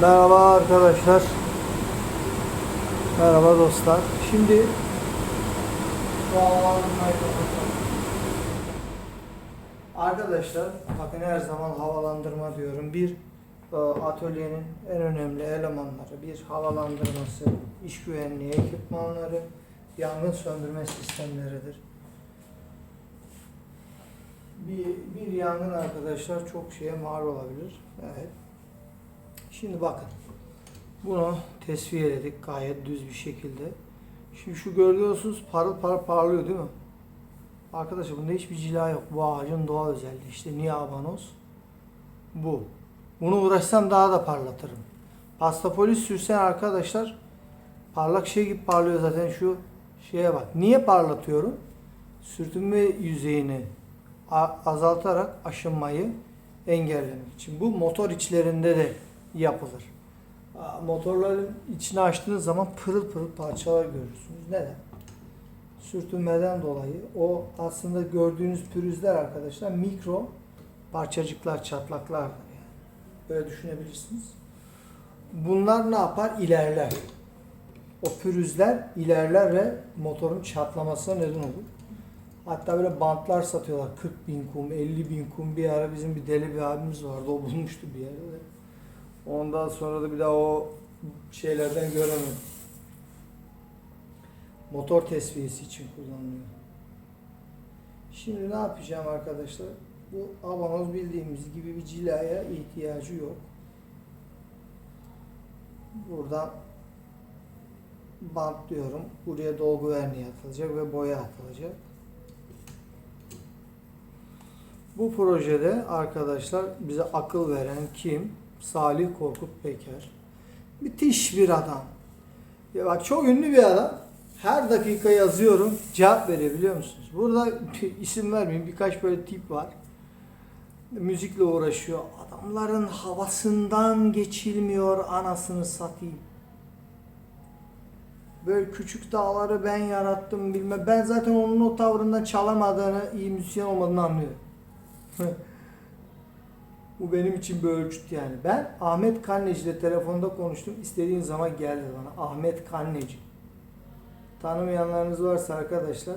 Merhaba arkadaşlar. Merhaba dostlar. Şimdi Arkadaşlar bakın her zaman havalandırma diyorum. Bir e, atölyenin en önemli elemanları bir havalandırması, iş güvenliği ekipmanları, yangın söndürme sistemleridir. Bir, bir yangın arkadaşlar çok şeye mal olabilir. Evet. Şimdi bakın. Bunu tesviyeledik gayet düz bir şekilde. Şimdi şu görüyorsunuz parıl parıl parlıyor değil mi? Arkadaşlar bunda hiçbir cila yok. Bu ağacın doğal özelliği. İşte niye abanos? Bu. Bunu uğraşsam daha da parlatırım. Pasta polis sürsen arkadaşlar parlak şey gibi parlıyor zaten şu şeye bak. Niye parlatıyorum? Sürtünme yüzeyini azaltarak aşınmayı engellemek için. Bu motor içlerinde de yapılır. Motorların içini açtığınız zaman pırıl pırıl parçalar görürsünüz. Neden? Sürtünmeden dolayı o aslında gördüğünüz pürüzler arkadaşlar mikro parçacıklar, çatlaklardır yani. Böyle düşünebilirsiniz. Bunlar ne yapar? İlerler. O pürüzler ilerler ve motorun çatlamasına neden olur. Hatta böyle bantlar satıyorlar. 40 bin kum, 50 bin kum. Bir ara bizim bir deli bir abimiz vardı. O bulmuştu bir yerde. Ondan sonra da bir daha o şeylerden göremedim. Motor tesviyesi için kullanılıyor. Şimdi ne yapacağım arkadaşlar? Bu abanoz bildiğimiz gibi bir cilaya ihtiyacı yok. Buradan bantlıyorum. Buraya dolgu verniği atılacak ve boya atılacak. Bu projede arkadaşlar bize akıl veren kim? Salih Korkut Peker. Müthiş bir adam. Ya bak çok ünlü bir adam. Her dakika yazıyorum, cevap veriyor biliyor musunuz? Burada isim vermeyeyim, birkaç böyle tip var. Müzikle uğraşıyor. Adamların havasından geçilmiyor anasını satayım. Böyle küçük dağları ben yarattım bilmem. Ben zaten onun o tavrından çalamadığını, iyi müzisyen olmadığını anlıyorum. Bu benim için bir ölçüt yani. Ben Ahmet Kanneci ile telefonda konuştum. İstediğin zaman gel dedi bana. Ahmet Kanneci. Tanımayanlarınız varsa arkadaşlar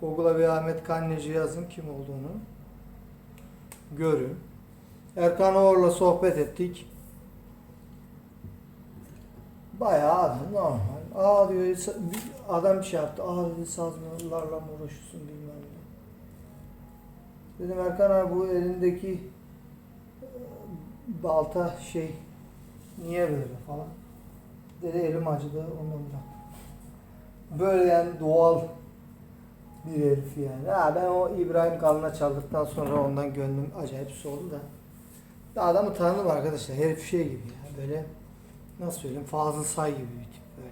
Google'a bir Ahmet Kanneci yazın kim olduğunu. Görün. Erkan Oğur'la sohbet ettik. Bayağı normal. Aa diyor adam bir şey yaptı. Aa dedi sazlarla mı uğraşıyorsun bilmem ne. Dedim Erkan abi bu elindeki balta şey niye böyle falan. Dedi elim acıdı ondan. Böyle yani doğal bir herif yani. Ha ben o İbrahim Kalın'a çaldıktan sonra ondan gönlüm acayip soğudu da. Ya adamı tanıdım arkadaşlar. Herif şey gibi ya. Böyle nasıl söyleyeyim Fazıl Say gibi bir tip böyle.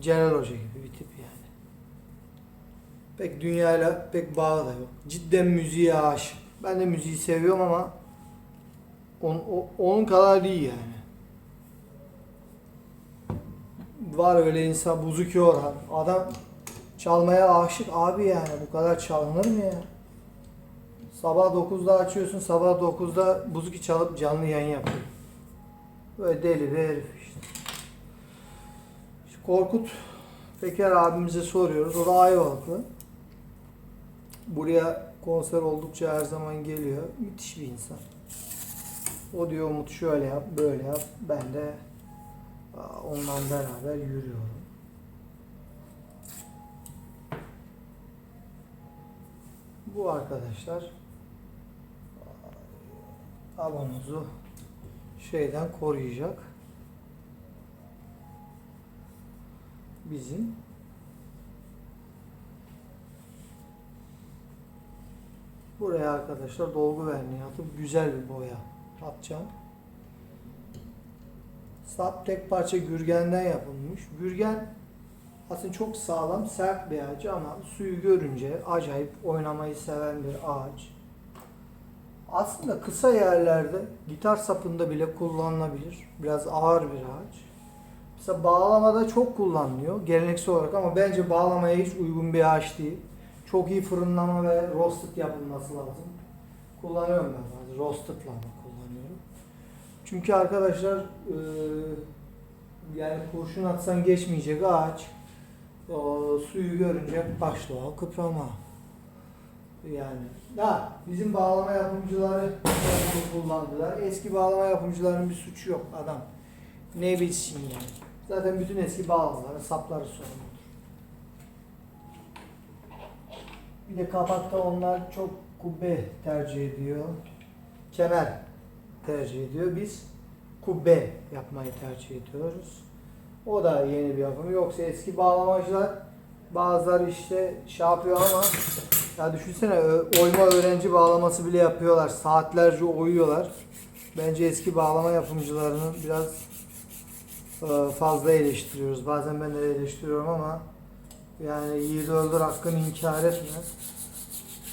Celal Hoca gibi bir tip yani. Pek dünyayla pek bağı da yok. Cidden müziğe aşık. Ben de müziği seviyorum ama on, o- onun kadar değil yani. Var öyle insan Buzuki Orhan. Adam çalmaya aşık abi yani bu kadar çalınır mı ya? Sabah 9'da açıyorsun, sabah 9'da Buzuki çalıp canlı yayın yapıyor. Böyle deli bir herif işte. Şu Korkut Peker abimize soruyoruz. O da Ayvalıklı. Buraya konser oldukça her zaman geliyor. Müthiş bir insan. O diyor Umut şöyle yap, böyle yap. Ben de ondan beraber yürüyorum. Bu arkadaşlar aa, abanozu şeyden koruyacak. Bizim Buraya arkadaşlar dolgu verniği atıp güzel bir boya atacağım. Sap tek parça gürgenden yapılmış. Gürgen aslında çok sağlam, sert bir ağaç ama suyu görünce acayip oynamayı seven bir ağaç. Aslında kısa yerlerde gitar sapında bile kullanılabilir. Biraz ağır bir ağaç. Mesela bağlamada çok kullanılıyor geleneksel olarak ama bence bağlamaya hiç uygun bir ağaç değil. Çok iyi fırınlama ve roasted yapılması lazım. Kullanıyorum ben bazen. Roasted kullanıyorum. Çünkü arkadaşlar e, yani kurşun atsan geçmeyecek ağaç o suyu görünce başlıyor kıprama. Yani da bizim bağlama yapımcıları kullandılar. Eski bağlama yapımcılarının bir suçu yok adam. Ne bilsin yani. Zaten bütün eski bağlamaların sapları sorumludur. Bir de kapakta onlar çok kubbe tercih ediyor. Kemer tercih ediyor. Biz kubbe yapmayı tercih ediyoruz. O da yeni bir yapım. Yoksa eski bağlamacılar bazıları işte şey yapıyor ama ya düşünsene oyma öğrenci bağlaması bile yapıyorlar. Saatlerce oyuyorlar. Bence eski bağlama yapımcılarını biraz e, fazla eleştiriyoruz. Bazen ben de eleştiriyorum ama yani yiğit öldür hakkını inkar etme.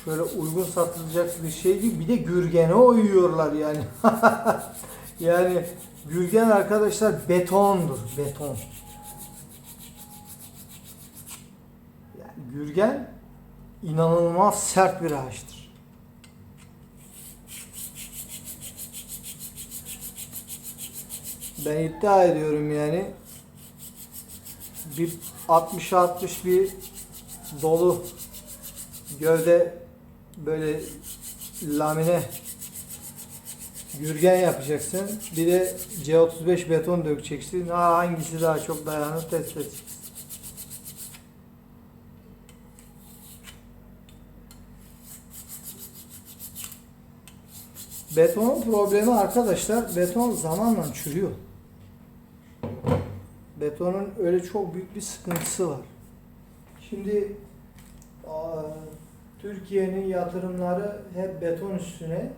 Şöyle uygun satılacak bir şey değil. Bir de gürgene oyuyorlar yani. yani gürgen arkadaşlar betondur. Beton. Yani gürgen inanılmaz sert bir ağaçtır. Ben iddia ediyorum yani bir 60 60 bir dolu gövde böyle lamine gürgen yapacaksın. Bir de C35 beton dökeceksin. Ha, hangisi daha çok dayanır test edeceksin. Betonun problemi arkadaşlar beton zamanla çürüyor. Betonun öyle çok büyük bir sıkıntısı var. Şimdi Türkiye'nin yatırımları hep beton üstüne.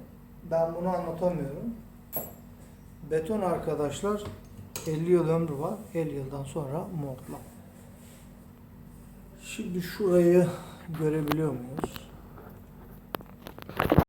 Ben bunu anlatamıyorum. Beton arkadaşlar 50 yıl ömrü var. 50 yıldan sonra mortla. Şimdi şurayı görebiliyor muyuz?